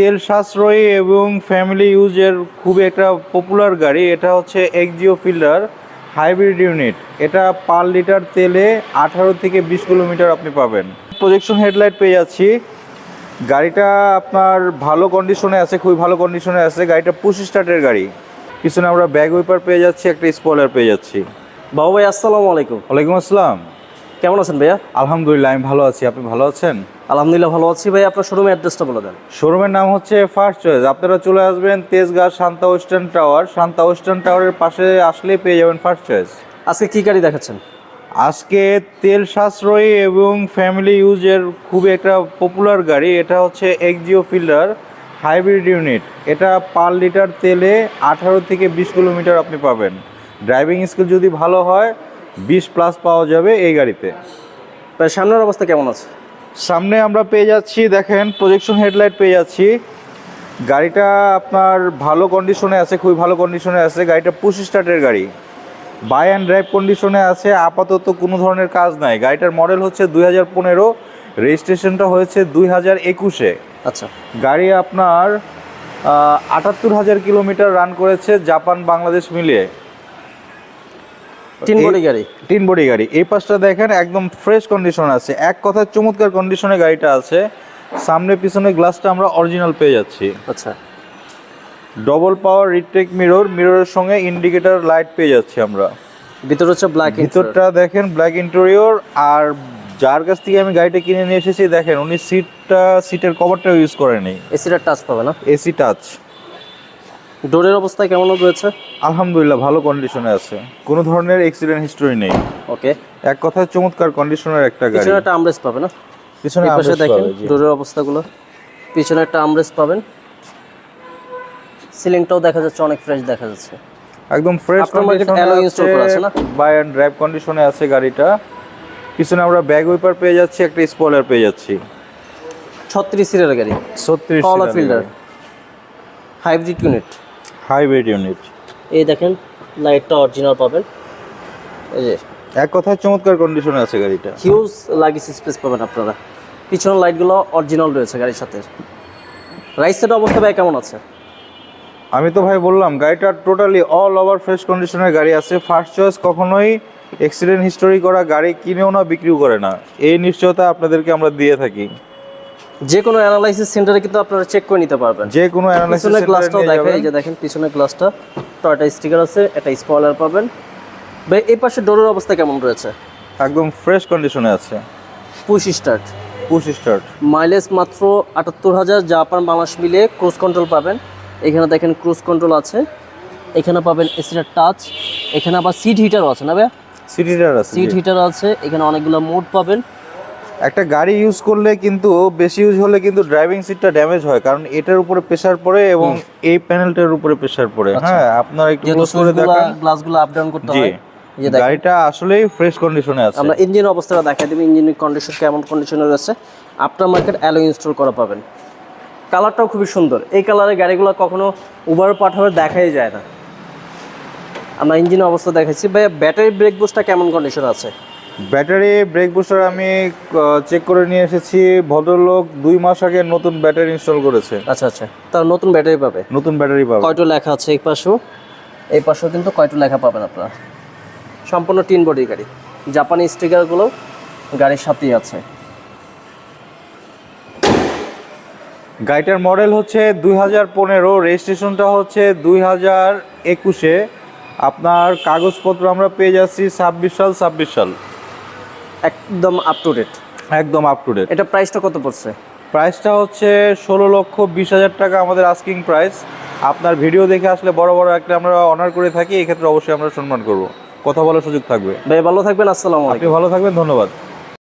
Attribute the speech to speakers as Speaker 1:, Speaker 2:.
Speaker 1: তেল সাশ্রয়ী এবং ফ্যামিলি ইউজের খুবই একটা পপুলার গাড়ি। এটা হচ্ছে এক্সিও ফিল্ডার হাইব্রিড ইউনিট এটা পার লিটার তেলে আঠারো থেকে বিশ কিলোমিটার আপনি পাবেন। প্রজেকশন হেডলাইট পেয়ে যাচ্ছি। গাড়িটা আপনার ভালো কন্ডিশনে আছে খুবই ভালো কন্ডিশনে আছে। গাড়িটা পুশ স্টার্টের গাড়ি। পিছনে আমরা ব্যাগ ওয়েপার পেয়ে যাচ্ছি একটা স্পয়লার পেয়ে যাচ্ছি।
Speaker 2: বাবু ভাই আসসালামু আলাইকুম।
Speaker 1: ওয়ালাইকুম আসসালাম।
Speaker 2: কেমন আছেন ভাইয়া?
Speaker 1: আলহামদুলিল্লাহ আমি ভালো আছি। আপনি ভালো আছেন?
Speaker 2: আলহামদুলিল্লাহ ভালো আছি ভাই আপনার শোরুমের অ্যাড্রেসটা বলে দেন।
Speaker 1: শোরুমের নাম হচ্ছে ফার্স্ট চয়েস আপনারা চলে আসবেন Tejgaon Shanta western tower. Shanta western টাওয়ারের পাশে আসলে পেয়ে যাবেন ফার্স্ট চয়েস
Speaker 2: আজকে কি গাড়ি দেখাচ্ছেন?
Speaker 1: আজকে তেল সাশ্রয়ী এবং ফ্যামিলি ইউজের খুবই একটা পপুলার গাড়ি। এটা হচ্ছে এক্সিও ফিল্ডার হাইব্রিড ইউনিট এটা পার লিটার তেলে আঠারো থেকে বিশ কিলোমিটার আপনি পাবেন। ড্রাইভিং স্কিল যদি ভালো হয় বিশ প্লাস পাওয়া যাবে এই গাড়িতে।
Speaker 2: তাই সামনের অবস্থা কেমন আছে?
Speaker 1: সামনে আমরা পেয়ে যাচ্ছি দেখেন প্রজেকশন হেডলাইট পেয়ে যাচ্ছি। গাড়িটা আপনার ভালো কন্ডিশনে আছে খুবই ভালো কন্ডিশনে আছে। গাড়িটা পুশ স্টার্টের গাড়ি। বাই অ্যান্ড ড্রাইভ কন্ডিশনে আছে আপাতত কোনো ধরনের কাজ নাই। গাড়িটার মডেল হচ্ছে দুই হাজার পনেরো রেজিস্ট্রেশনটা হয়েছে দুই হাজার একুশে।
Speaker 2: আচ্ছা।
Speaker 1: গাড়ি আপনার আটাত্তর হাজার কিলোমিটার রান করেছে জাপান বাংলাদেশ মিলিয়ে।
Speaker 2: তিন বডি গাড়ি।
Speaker 1: তিন বডি গাড়ি। এই পাশটা দেখেন একদম ফ্রেশ কন্ডিশন আছে। এক কথায় চমৎকার কন্ডিশনে গাড়িটা আছে। সামনে পিছনে গ্লাসটা আমরা অরিজিনাল পেয়ে যাচ্ছি।
Speaker 2: আচ্ছা।
Speaker 1: ডবল পাওয়ার রিটেক মিরর মিররের সঙ্গে ইন্ডিকেটর লাইট পেয়ে যাচ্ছি আমরা।
Speaker 2: ভিতরে হচ্ছে ব্ল্যাক
Speaker 1: ভিতরটা দেখেন ব্ল্যাক ইন্টেরিয়র আর যার কাছ থেকে আমি গাড়িটা কিনে নিয়ে এসেছি দেখেন উনি সিটটা সিটের কভারটা ইউজ করেনি।
Speaker 2: এসিটা টাচ পাবে না?
Speaker 1: এসি টাচ
Speaker 2: ডোরের অবস্থা কেমন রয়েছে?
Speaker 1: আলহামদুলিল্লাহ ভালো কন্ডিশনে আছে। কোনো ধরনের অ্যাক্সিডেন্ট হিস্টোরি নেই।
Speaker 2: ওকে।
Speaker 1: এক কথায় চমৎকার কন্ডিশনের একটা গাড়ি।
Speaker 2: পিছনে একটা আমরেস পাবে না?
Speaker 1: পিছনে
Speaker 2: পাশে দেখেন ডোরের অবস্থাগুলো। পিছনে একটা আমরেস পাবেন। সিলিংটাও দেখা যাচ্ছে অনেক ফ্রেশ দেখা যাচ্ছে।
Speaker 1: একদম ফ্রেশ
Speaker 2: alloy install করা আছে না?
Speaker 1: বাই অ্যান্ড ড্রাইভ কন্ডিশনে আছে গাড়িটা। পিছনে আমরা ব্যাগ ওয়েপার পেয়ে যাচ্ছি একটা স্পয়লার পেয়ে যাচ্ছি।
Speaker 2: ছত্রিশ সিটের গাড়ি।
Speaker 1: ছত্রিশ
Speaker 2: কলা Fielder hybrid unit
Speaker 1: hybrid unit.
Speaker 2: এই দেখেন লাইটটা অরিজিনাল পাবেন। এই যে
Speaker 1: এক কথায় চমৎকার কন্ডিশনে আছে গাড়িটা।
Speaker 2: হিউজ লাগিস স্পেস পাবেন আপনারা। পিছনের লাইটগুলো অরিজিনাল রয়েছে গাড়ির সাথে। রাইট সাইড অবস্থা ভাই কেমন আছে?
Speaker 1: আমি তো ভাই বললাম গাড়িটা টোটালি অল ওভার ফ্রেশ কন্ডিশনের গাড়ি আছে। ফার্স্ট চয়েস কখনোই অ্যাক্সিডেন্ট হিস্টোরি করা গাড়ি কিনেও না বিক্রিও করে না। এই নিশ্চয়তা আপনাদেরকে আমরা দিয়ে থাকি।
Speaker 2: যে কোনো অ্যানালাইসিস সেন্টারে কিন্তু আপনারা চেক করে নিতে পারবেন।
Speaker 1: যে কোনো অ্যানালাইসিস
Speaker 2: পিছনের গ্লাসটাও দেখেন এই যে দেখেন পিছনের গ্লাসটা টয়টা স্টিকার আছে একটা স্পয়লার পাবেন। ভাই এই পাশে ডোরের অবস্থা কেমন রয়েছে?
Speaker 1: একদম ফ্রেশ কন্ডিশনে আছে।
Speaker 2: Push start
Speaker 1: push start
Speaker 2: mileage মাত্র আটাত্তর হাজার জাপান বাংলাদেশ মিলে ক্রুজ কন্ট্রোল পাবেন। এখানে দেখেন ক্রুজ কন্ট্রোল আছে। এখানে পাবেন এসিটার টাচ এখানে আবার সিট হিটারও আছে না ভাই
Speaker 1: সিটিটার আছে
Speaker 2: সিট হিটার আছে। এখানে অনেকগুলো মোড পাবেন।
Speaker 1: একটা গাড়ি ইউজ করলে কিন্তু বেশি ইউজ হলে কিন্তু ড্রাইভিং সিটটা ড্যামেজ হয় কারণ এটার উপরে প্রেসার পড়ে এবং এই প্যানেলটার উপরে প্রেসার পড়ে। হ্যাঁ আপনার একটু ক্লোজ করে দেখান।
Speaker 2: গ্লাসগুলো আপ ডাউন করতে হয়
Speaker 1: গাড়িটা আসলেই ফ্রেশ কন্ডিশনে আছে।
Speaker 2: আমরা ইঞ্জিন অবস্থাটা দেখাই দেবো ইঞ্জিনের কন্ডিশন কেমন কন্ডিশনে রয়েছে। আফটার মার্কেট অ্যালো ইনস্টল করা পাবেন। কালারটাও খুবই সুন্দর। এই কালারের গাড়িগুলো কখনো উবার পাঠাবে দেখাই যায় না। আমরা ইঞ্জিনের অবস্থা দেখাচ্ছি ভাই ব্যাটারি ব্রেক বুস্টটা কেমন কন্ডিশন আছে?
Speaker 1: ব্যাটারি ব্রেক বুস্টার আমি চেক করে নিয়ে এসেছি। ভদ্রলোক দুই মাস আগে নতুন ব্যাটারি ইনস্টল করেছে।
Speaker 2: আচ্ছা আচ্ছা। তার নতুন ব্যাটারি পাবে?
Speaker 1: নতুন ব্যাটারি পাবে।
Speaker 2: কয়টো লেখা আছে এই পাশেও? এই পাশেও কিন্তু কয়টো লেখা পাবেন আপনারা? সম্পূর্ণ টিন বডি গাড়ি। জাপানি স্টিকারগুলো গাড়ির সাথেই আছে।
Speaker 1: গাড়িটার মডেল হচ্ছে দুই হাজার পনেরো রেজিস্ট্রেশনটা হচ্ছে দুই হাজার একুশে। আপনার কাগজপত্র আমরা পেয়ে যাচ্ছি ছাব্বিশ সাল ছাব্বিশ সাল।
Speaker 2: একদম আপ টু ডেট
Speaker 1: একদম আপ টু ডেট
Speaker 2: এটা প্রাইসটা কত পড়ছে?
Speaker 1: প্রাইসটা হচ্ছে ষোলো লক্ষ বিশ হাজার টাকা আমাদের আস্কিং প্রাইস আপনার ভিডিও দেখে আসলে বড় বড় একটা আমরা অনার করে থাকি এক্ষেত্রে অবশ্যই আমরা সম্মান করব। কথা বলার সুযোগ থাকবে।
Speaker 2: ভাই ভালো থাকবেন আসসালাম আলাইকুম।
Speaker 1: আপনি ভালো থাকবেন ধন্যবাদ।